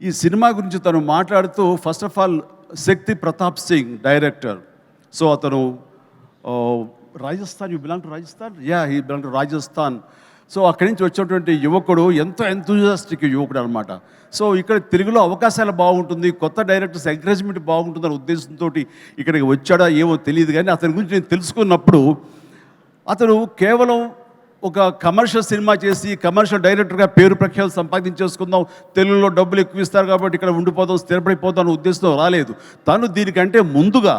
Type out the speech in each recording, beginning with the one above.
ఈ సినిమా గురించి తను మాట్లాడుతూ first of all Shakti Pratap Singh director so అతను Rajasthan you belong to Rajasthan? Yeah he belong to Rajasthan. So అక్కడి నుంచి వచ్చినటువంటి యువకుడు ఎంతో ఎంతూజియాస్టిక్ యువకుడు అనమాట సో ఇక్కడ తెలుగులో అవకాశాలు బాగుంటుంది కొత్త డైరెక్టర్స్ ఎంకరేజ్మెంట్ బాగుంటుందనే ఉద్దేశంతో ఇక్కడికి వచ్చాడా ఏమో తెలియదు. కానీ అతని గురించి నేను తెలుసుకున్నప్పుడు అతను కేవలం ఒక కమర్షియల్ సినిమా చేసి కమర్షియల్ డైరెక్టర్గా పేరు ప్రఖ్యాలు సంపాదించేసుకుందాం తెలుగులో డబ్బులు ఎక్కువ ఇస్తారు కాబట్టి ఇక్కడ ఉండిపోతాం స్థిరపడిపోతాం అనే ఉద్దేశంతో రాలేదు. తను దీనికంటే ముందుగా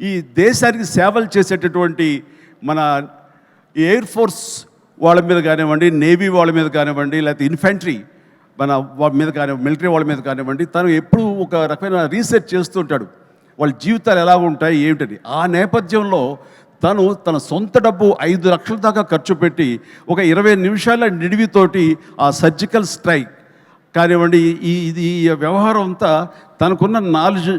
ఈ దేశానికి సేవలు చేసేటటువంటి మన ఎయిర్ ఫోర్స్ వాళ్ళ మీద కానివ్వండి నేవీ వాళ్ళ మీద కానివ్వండి లేకపోతే ఇన్ఫెంట్రీ మన వాళ్ళ మీద కానివ్వండి మిలిటరీ వాళ్ళ మీద కానివ్వండి తను ఎప్పుడూ ఒక రకమైన రీసెర్చ్ చేస్తుంటాడు వాళ్ళ జీవితాలు ఎలా ఉంటాయి ఏమిటని. ఆ నేపథ్యంలో తను తన సొంత డబ్బు ఐదు లక్షల దాకా ఖర్చు పెట్టి ఒక ఇరవై నిమిషాల నిడివితోటి ఆ సర్జికల్ స్ట్రైక్ కానివ్వండి ఈ ఇది ఈ వ్యవహారం అంతా తనకున్న నాలెడ్జ్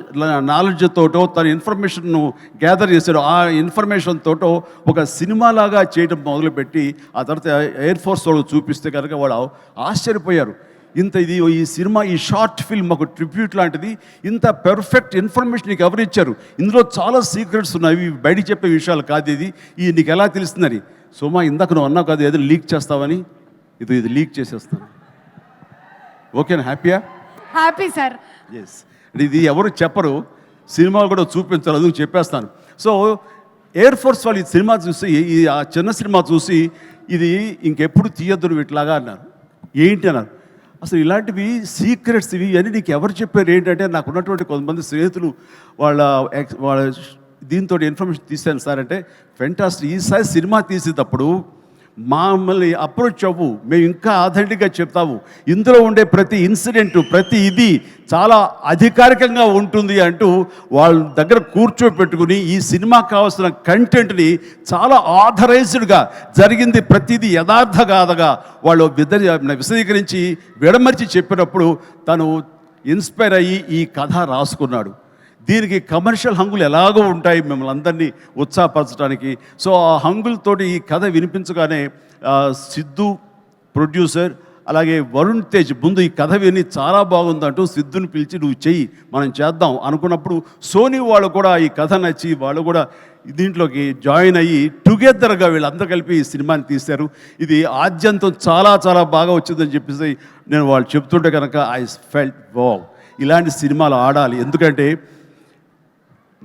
నాలెడ్జ్ తోటో తన ఇన్ఫర్మేషన్ను గ్యాదర్ చేశాడు. ఆ ఇన్ఫర్మేషన్ తోటో ఒక సినిమాలాగా చేయడం మొదలుపెట్టి ఆ తర్వాత ఎయిర్ ఫోర్స్ వాళ్ళు చూపిస్తే కనుక వాళ్ళు ఆశ్చర్యపోయారు. ఇంత ఇది ఈ సినిమా ఈ షార్ట్ ఫిల్మ్ ఒక ట్రిబ్యూట్ లాంటిది. ఇంత పెర్ఫెక్ట్ ఇన్ఫర్మేషన్ నీకు ఎవరు ఇచ్చారు? ఇందులో చాలా సీక్రెట్స్ ఉన్నాయి. ఇవి బయటికి చెప్పే విషయాలు కాదు ఇది. ఈ నీకు ఎలా తెలుస్తుందని. సోమా ఇందాక నువ్వు అన్నావు కాదు ఏదో లీక్ చేస్తావని. ఇది ఇది లీక్ చేసేస్తాను. ఓకేనా హ్యాపీయా హ్యాపీ సార్ ఎస్ ఇది ఎవరు చెప్పరు. సినిమాలు కూడా చూపించారు అందుకు చెప్పేస్తాను. సో ఎయిర్ ఫోర్స్ వాళ్ళు ఈ సినిమా చూసి ఈ ఆ చిన్న సినిమా చూసి ఇది ఇంకెప్పుడు తీయద్దు ఇట్లాగా అన్నారు. ఏంటి అన్నారు? అసలు ఇలాంటివి సీక్రెట్స్ ఇవి అని నీకు ఎవరు చెప్పారు? ఏంటంటే నాకు ఉన్నటువంటి కొంతమంది స్నేహితులు వాళ్ళ వాళ్ళ దీంతో ఇన్ఫర్మేషన్ తీశాను సార్. అంటే ఫెంటాస్ట్ ఈసారి సినిమా తీసేటప్పుడు మమ్మల్ని అప్రోచ్ అవ్వు. మేము ఇంకా ఆథెంటిక్గా చెప్తాము ఇందులో ఉండే ప్రతి ఇన్సిడెంట్ ప్రతి ఇది చాలా అధికారికంగా ఉంటుంది అంటూ వాళ్ళ దగ్గర కూర్చోపెట్టుకుని ఈ సినిమా కావాల్సిన కంటెంట్ని చాలా ఆథరైజ్డ్గా జరిగింది ప్రతిదీ యథార్థ కాదగా వాళ్ళు విద విశదీకరించి విడమర్చి చెప్పినప్పుడు తను ఇన్స్పైర్ అయ్యి ఈ కథ రాసుకున్నాడు. దీనికి కమర్షియల్ హంగులు ఎలాగో ఉంటాయి మిమ్మల్ని అందరినీ ఉత్సాహపరచడానికి. సో ఆ హంగులతోటి ఈ కథ వినిపించగానే సిద్ధు ప్రొడ్యూసర్ అలాగే వరుణ్ తేజ్ ముందు ఈ కథ విని చాలా బాగుందంటూ సిద్ధుని పిలిచి నువ్వు చెయ్యి మనం చేద్దాం అనుకున్నప్పుడు సోనీ వాళ్ళు కూడా ఈ కథ నచ్చి వాళ్ళు కూడా దీంట్లోకి జాయిన్ అయ్యి టుగెదర్గా వీళ్ళందరూ కలిపి ఈ సినిమాని తీశారు. ఇది ఆద్యంతం చాలా చాలా బాగా వచ్చిందని చెప్పేసి నేను వాళ్ళు చెప్తుంటే కనుక ఐ ఫెల్ట్ వావ్. ఇలాంటి సినిమాలు ఆడాలి. ఎందుకంటే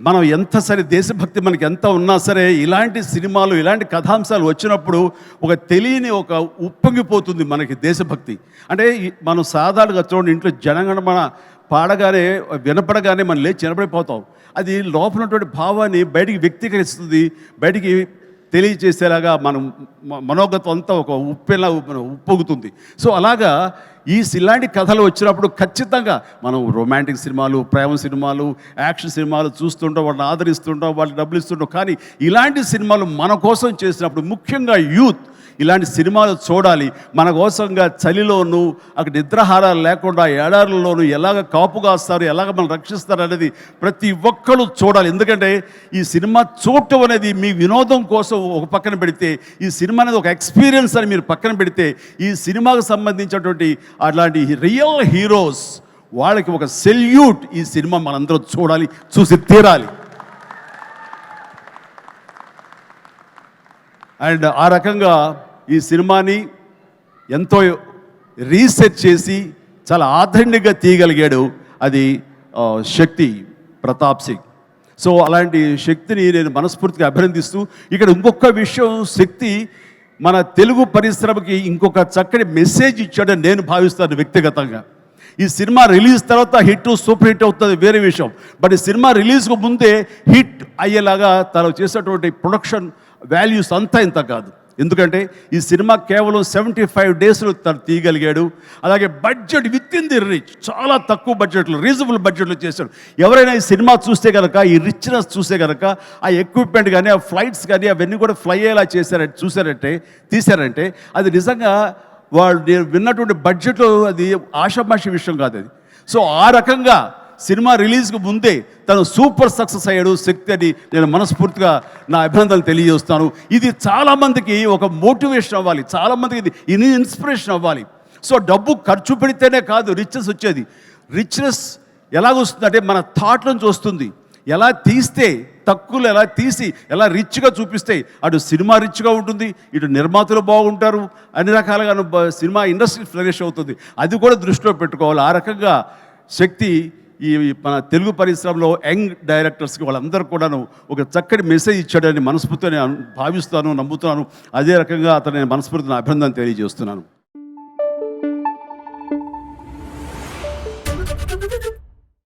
మనం ఎంత సరే దేశభక్తి మనకి ఎంత ఉన్నా సరే ఇలాంటి సినిమాలు ఇలాంటి కథాంశాలు వచ్చినప్పుడు ఒక తెలియని ఒక ఉప్పొంగిపోతుంది మనకి దేశభక్తి. అంటే మనం సాధారణంగా చూడండి ఇంట్లో జనగణమన పాడగానే వినపడగానే మనం లేచి వినపడిపోతాం అది లోపల ఉన్నటువంటి భావాన్ని బయటికి వ్యక్తీకరిస్తుంది బయటికి తెలియచేసేలాగా మనం మనోగతం అంతా ఒక ఉప్పెలా ఉప్పొగుతుంది ఉప్పొంగుతుంది. సో అలాగా ఈ ఇలాంటి కథలు వచ్చినప్పుడు ఖచ్చితంగా మనం రొమాంటిక్ సినిమాలు ప్రేమ సినిమాలు యాక్షన్ సినిమాలు చూస్తుంటాం వాళ్ళని ఆదరిస్తుంటాం వాళ్ళకి డబ్బులు ఇస్తుంటాం. కానీ ఇలాంటి సినిమాలు మన కోసం చేసినప్పుడు ముఖ్యంగా యూత్ ఇలాంటి సినిమాలు చూడాలి. మన కోసంగా చలిలోను అక్కడ నిద్రహారాలు లేకుండా ఏడారుల్లోనూ ఎలాగ కాపు కాస్తారు ఎలాగ మనం రక్షిస్తారు అనేది ప్రతి ఒక్కరు చూడాలి. ఎందుకంటే ఈ సినిమా చూడటం అనేది మీ వినోదం కోసం ఒక పక్కన పెడితే ఈ సినిమా అనేది ఒక ఎక్స్పీరియన్స్ అని మీరు పక్కన పెడితే ఈ సినిమాకు సంబంధించినటువంటి అలాంటి రియల్ హీరోస్ వాళ్ళకి ఒక సెల్యూట్ ఈ సినిమా మనందరూ చూడాలి చూసి తీరాలి. అండ్ ఆ రకంగా ఈ సినిమాని ఎంతో రీసెర్చ్ చేసి చాలా ఆథెంటిక్గా తీయగలిగాడు అది శక్తి ప్రతాప్ సింగ్. సో అలాంటి శక్తిని నేను మనస్ఫూర్తిగా అభినందిస్తూ ఇక్కడ ఇంకొక విషయం శక్తి మన తెలుగు పరిశ్రమకి ఇంకొక చక్కటి మెసేజ్ ఇచ్చాడని నేను భావిస్తాను వ్యక్తిగతంగా. ఈ సినిమా రిలీజ్ తర్వాత హిట్ సూపర్ హిట్ అవుతుంది వేరే విషయం. బట్ ఈ సినిమా రిలీజ్కు ముందే హిట్ అయ్యేలాగా తను చేసినటువంటి ప్రొడక్షన్ వాల్యూస్ అంతా ఇంత కాదు. ఎందుకంటే ఈ సినిమా కేవలం సెవెంటీ ఫైవ్ డేస్లో తను తీయగలిగాడు. అలాగే budget within the reach చాలా తక్కువ బడ్జెట్లో రీజనబుల్ బడ్జెట్లో చేశాడు. ఎవరైనా ఈ సినిమా చూస్తే కనుక ఈ రిచ్నెస్ చూస్తే కనుక ఆ ఎక్విప్మెంట్ కానీ ఆ ఫ్లైట్స్ కానీ అవన్నీ కూడా ఫ్లై అయ్యేలా చేశారంటే చూశారంటే తీశారంటే అది నిజంగా వాళ్ళు నేను విన్నటువంటి బడ్జెట్లో అది ఆషామాషి విషయం కాదు అది సో ఆ రకంగా సినిమా రిలీజ్కి ముందే తను సూపర్ సక్సెస్ అయ్యాడు శక్తి అని నేను మనస్ఫూర్తిగా నా అభినందనలు తెలియజేస్తాను ఇది చాలామందికి ఒక మోటివేషన్ అవ్వాలి. చాలామందికి ఇది ఇన్ ఇన్స్పిరేషన్ అవ్వాలి. సో డబ్బు ఖర్చు పెడితేనే కాదు రిచెస్ వచ్చేది. రిచ్నెస్ ఎలాగొస్తుందంటే మన థాట్ నుంచి వస్తుంది. ఎలా తీస్తే తక్కువలో ఎలా తీసి ఎలా రిచ్గా చూపిస్తే అటు సినిమా రిచ్గా ఉంటుంది ఇటు నిర్మాతలు బాగుంటారు అన్ని రకాలుగా సినిమా ఇండస్ట్రీ ఫ్లరిష్ అవుతుంది. అది కూడా దృష్టిలో పెట్టుకోవాలి. ఆ రకంగా శక్తి ఈ మన తెలుగు పరిశ్రమలో యంగ్ డైరెక్టర్స్కి వాళ్ళందరూ కూడాను ఒక చక్కటి మెసేజ్ ఇచ్చాడని మనస్ఫూర్తిగా నేను భావిస్తాను నమ్ముతున్నాను. అదే రకంగా అతని మనస్ఫూర్తిని అభినందన తెలియజేస్తున్నాను.